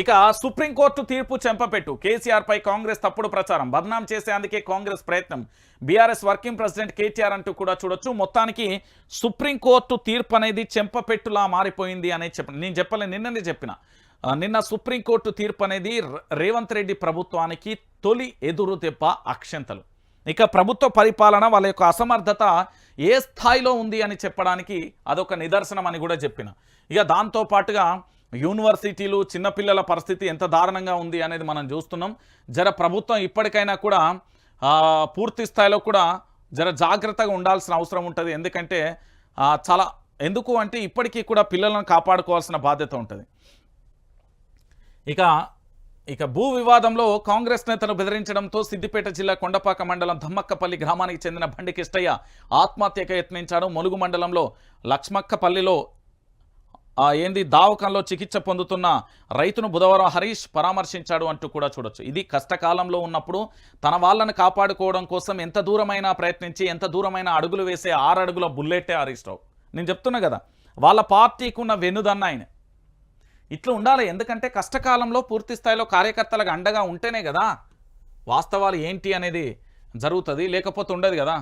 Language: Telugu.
ఇక సుప్రీంకోర్టు తీర్పు చెంపపెట్టు. కేసీఆర్పై కాంగ్రెస్ తప్పుడు ప్రచారం. బదనాం చేసేందుకే కాంగ్రెస్ ప్రయత్నం. బీఆర్ఎస్ వర్కింగ్ ప్రెసిడెంట్ కేటీఆర్ అంటూ కూడా చూడొచ్చు. మొత్తానికి సుప్రీంకోర్టు తీర్పు అనేది చెంపపెట్టులా మారిపోయింది అనేది చెప్ప నేను చెప్పలే నిన్ననే చెప్పిన. నిన్న సుప్రీంకోర్టు తీర్పు అనేది రేవంత్ రెడ్డి ప్రభుత్వానికి తొలి ఎదురు దెబ్బ అక్షంతలు. ఇక ప్రభుత్వ పరిపాలన వాళ్ళ యొక్క అసమర్థత ఏ స్థాయిలో ఉంది అని చెప్పడానికి అదొక నిదర్శనం అని కూడా చెప్పిన. ఇక దాంతో పాటుగా యూనివర్సిటీలు చిన్నపిల్లల పరిస్థితి ఎంత దారుణంగా ఉంది అనేది మనం చూస్తున్నాం. జర ప్రభుత్వం ఇప్పటికైనా కూడా పూర్తి స్థాయిలో కూడా జర జాగ్రత్తగా ఉండాల్సిన అవసరం ఉంటుంది. ఎందుకంటే చాలా ఎందుకు అంటే ఇప్పటికీ కూడా పిల్లలను కాపాడుకోవాల్సిన బాధ్యత ఉంటుంది. ఇక ఇక భూ వివాదంలో కాంగ్రెస్ నేతను బెదిరించడంతో సిద్దిపేట జిల్లా కొండపాక మండలం ధమ్మక్కపల్లి గ్రామానికి చెందిన బండి కిష్టయ్య ఆత్మహత్యకు యత్నించాడు. ములుగు మండలంలో లక్ష్మక్కపల్లిలో ఏంది దావకంలో చికిత్స పొందుతున్న రైతును బుధవారం హరీష్ పరామర్శించాడు అంటూ కూడా చూడొచ్చు. ఇది కష్టకాలంలో ఉన్నప్పుడు తన వాళ్ళని కాపాడుకోవడం కోసం ఎంత దూరమైనా ప్రయత్నించి ఎంత దూరమైనా అడుగులు వేసే ఆరడుగుల బుల్లెట్టే హరీష్ రావు. నేను చెప్తున్నా కదా వాళ్ళ పార్టీకి ఉన్న వెన్నుదన్న ఆయన. ఇట్లా ఉండాలి ఎందుకంటే కష్టకాలంలో పూర్తి స్థాయిలో కార్యకర్తలకు అండగా ఉంటేనే కదా వాస్తవాలు ఏంటి అనేది జరుగుతుంది లేకపోతే ఉండదు కదా.